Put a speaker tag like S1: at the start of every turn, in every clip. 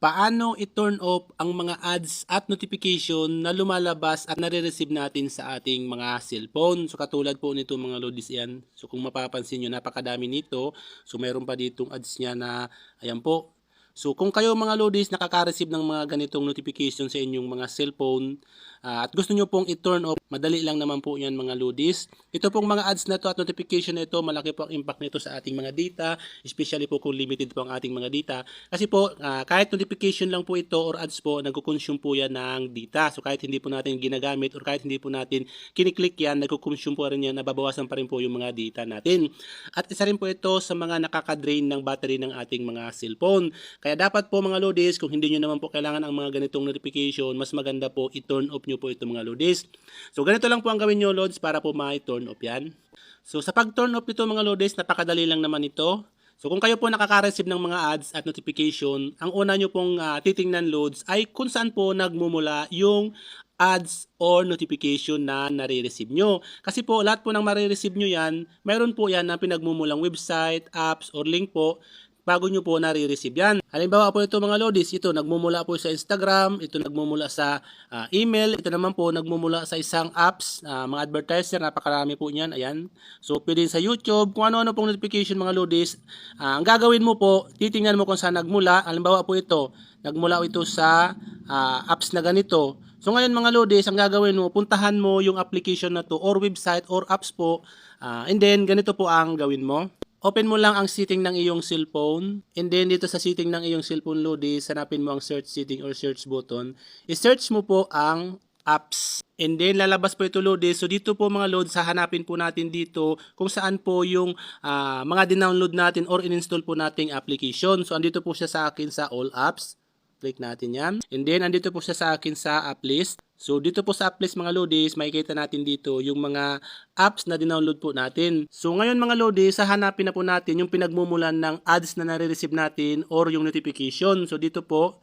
S1: paano i-turn off ang mga ads at notification na lumalabas at nare-receive natin sa ating mga cellphone. So katulad po nito mga lodis yan. So kung mapapansin nyo, napakadami nito. So mayroon pa ditong ads niya na, ayan po. So kung kayo mga lodis nakaka-receive ng mga ganitong notification sa inyong mga cellphone ah, at gusto nyo pong i-turn off, madali lang naman po yan mga lodis. Ito pong mga ads na to at notification na ito, malaki po ang impact nito sa ating mga data, especially po kung limited po ang ating mga data. Kasi po, ah, kahit notification lang po ito or ads po, nagko-consume po yan ng data. So kahit hindi po natin ginagamit or kahit hindi po natin kiniklik yan, nagko-consume po rin yan, nababawasan pa rin po yung mga data natin. At isa rin po ito sa mga nakaka-drain ng battery ng ating mga cellphone. Kaya dapat po mga lodis, kung hindi nyo naman po kailangan ang mga ganitong notification, mas maganda po i-turn off nyo po ito mga lodis. So ganito lang po ang gawin nyo lods para po ma-turn off yan. So sa pag-turn off nito mga lodis, napakadali lang naman ito. So kung kayo po nakaka-receive ng mga ads at notification, ang una nyo pong ah, titingnan loads ay kung saan po nagmumula yung ads or notification na nare-receive nyo. Kasi po lahat po ng marireceive nyo yan, mayroon po yan na pinagmumulang website, apps, or link po bago nyo po nare-receive yan. Halimbawa po ito mga lodis, ito nagmumula po sa Instagram, ito nagmumula sa ah, email, ito naman po nagmumula sa isang apps, ah, mga advertiser, napakarami po niyan, ayan. So pwede sa YouTube, kung ano-ano pong notification mga lodis, ah, ang gagawin mo po, titingnan mo kung saan nagmula, halimbawa po ito, nagmula ito sa ah, apps na ganito. So ngayon mga lodis, ang gagawin mo, puntahan mo yung application na to or website or apps po, ah, and then ganito po ang gawin mo. Open mo lang ang setting ng iyong cellphone. And then dito sa setting ng iyong cellphone Lodi, hanapin mo ang search setting or search button. I-search mo po ang apps. And then lalabas po ito Lodi. So dito po mga load, sa hanapin po natin dito kung saan po yung ah, mga dinownload natin or in-install po nating application. So andito po siya sa akin sa all apps. Click natin yan. And then, andito po siya sa akin sa app list. So, dito po sa app list mga lodis, makikita natin dito yung mga apps na dinownload po natin. So, ngayon mga lodis, hahanapin na po natin yung pinagmumulan ng ads na nare-receive natin or yung notification. So, dito po,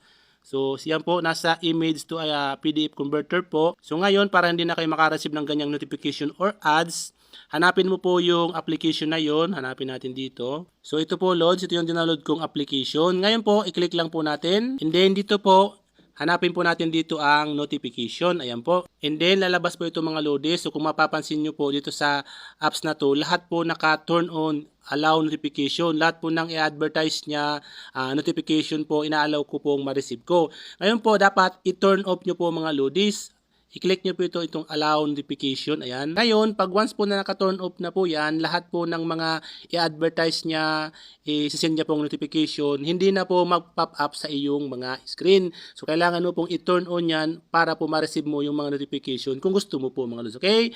S1: So, siyan po, nasa image to uh, PDF converter po. So, ngayon, para hindi na kayo makareceive ng ganyang notification or ads, hanapin mo po yung application na yon Hanapin natin dito. So, ito po, loads. Ito yung download kong application. Ngayon po, i-click lang po natin. And then, dito po, hanapin po natin dito ang notification. Ayan po. And then, lalabas po ito mga loaders. So, kung mapapansin nyo po dito sa apps na to, lahat po naka-turn on allow notification. Lahat po ng i-advertise niya, ah, notification po, ina-allow ko pong ma-receive ko. Ngayon po, dapat i-turn off nyo po mga loadies. I-click nyo po ito itong allow notification. Ayan. Ngayon, pag once po na naka-turn off na po yan, lahat po ng mga i-advertise niya, i-send niya pong notification, hindi na po mag-pop up sa iyong mga screen. So, kailangan mo pong i-turn on yan para po ma-receive mo yung mga notification kung gusto mo po mga lods. Okay?